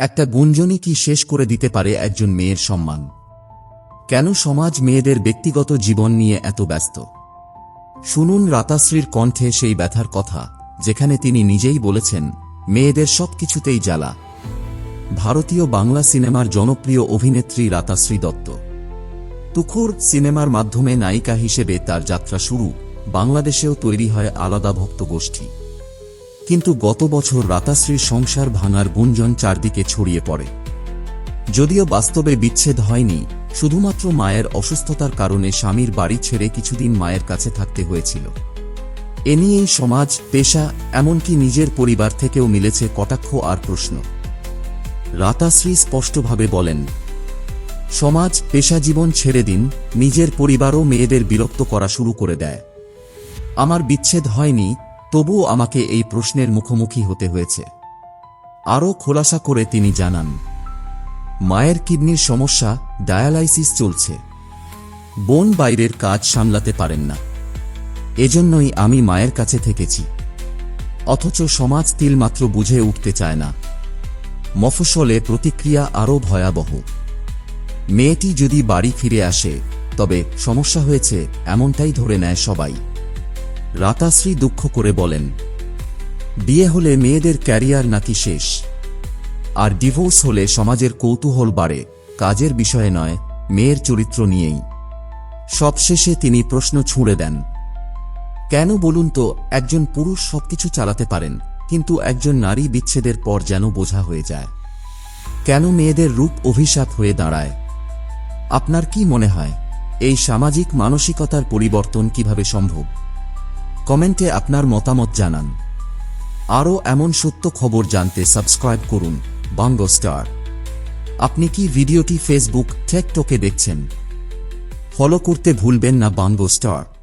একটা গুঞ্জনই কি শেষ করে দিতে পারে একজন মেয়ের সম্মান? কেন সমাজ মেয়েদের ব্যক্তিগত জীবন নিয়ে এত ব্যস্ত? শুনুন রাতাশ্রীর কণ্ঠে সেই ব্যথার কথা, যেখানে তিনি নিজেই বলেছেন, মেয়েদের সবকিছুতেই জ্বালা। ভারতীয় বাংলা সিনেমার জনপ্রিয় অভিনেত্রী রাতাশ্রী দত্ত। তুখোর সিনেমার মাধ্যমে নায়িকা হিসেবে তার যাত্রা শুরু, বাংলাদেশেও তৈরি হয় আলাদা ভক্ত গোষ্ঠী কিন্তু গত বছর রাতাশ্রীর সংসার ভাঙার গুঞ্জন চারদিকে ছড়িয়ে পড়ে। যদিও বাস্তবে বিচ্ছেদ হয়নি, শুধুমাত্র মায়ের অসুস্থতার কারণে স্বামীর বাড়ি ছেড়ে কিছুদিন মায়ের কাছে থাকতে হয়েছিল। এ নিয়েই সমাজ, পেশা, এমনকি নিজের পরিবার থেকেও মিলেছে কটাক্ষ আর প্রশ্ন। রাতাশ্রী স্পষ্টভাবে বলেন, সমাজ, পেশা জীবন ছেড়ে দিন, নিজের পরিবারও মেয়েদের বিরক্ত করা শুরু করে দেয়। আমার বিচ্ছেদ হয়নি তবুও আমাকে এই প্রশ্নের মুখোমুখি হতে হয়েছে। আরও খোলাসা করে তিনি জানান, মায়ের কিডনির সমস্যা, ডায়ালাইসিস চলছে। বোন বাইরের কাজ সামলাতে পারেন না। এজন্যই আমি মায়ের কাছে থেকেছি। অথচ সমাজ তিলমাত্র বুঝে উঠতে চায় না। মফসলে প্রতিক্রিয়া আরও ভয়াবহ। মেয়েটি যদি বাড়ি ফিরে আসে, তবে সমস্যা হয়েছে, এমনটাই ধরে নেয় সবাই। রাতাশ্রী দুঃখ করে বলেন, বিয়ে হলে মেয়েদের ক্যারিয়ার নাকি শেষ? আর ডিভোর্স হলে সমাজের কৌতূহল বাড়ে, কাজের বিষয়ে নয়, মেয়ের চরিত্র নিয়েই। সবশেষে তিনি প্রশ্ন ছুঁড়ে দেন, কেন বলুন তো, একজন পুরুষ সবকিছু চালাতে পারেন, কিন্তু একজন নারী বিচ্ছেদের পর যেন বোঝা হয়ে যায়। কেন মেয়েদের রূপ অভিশাপ হয়ে দাঁড়ায়? আপনার কি মনে হয়, এই সামাজিক মানসিকতার পরিবর্তন কীভাবে সম্ভব? কমেন্টে আপনার মতামত জানান। আরও এমন সত্য খবর জানতে সাবস্ক্রাইব করুন বাংলো স্টার। আপনি কি ভিডিওটি ফেসবুক টেকটকে দেখছেন? ফলো করতে ভুলবেন না বাংলো স্টার।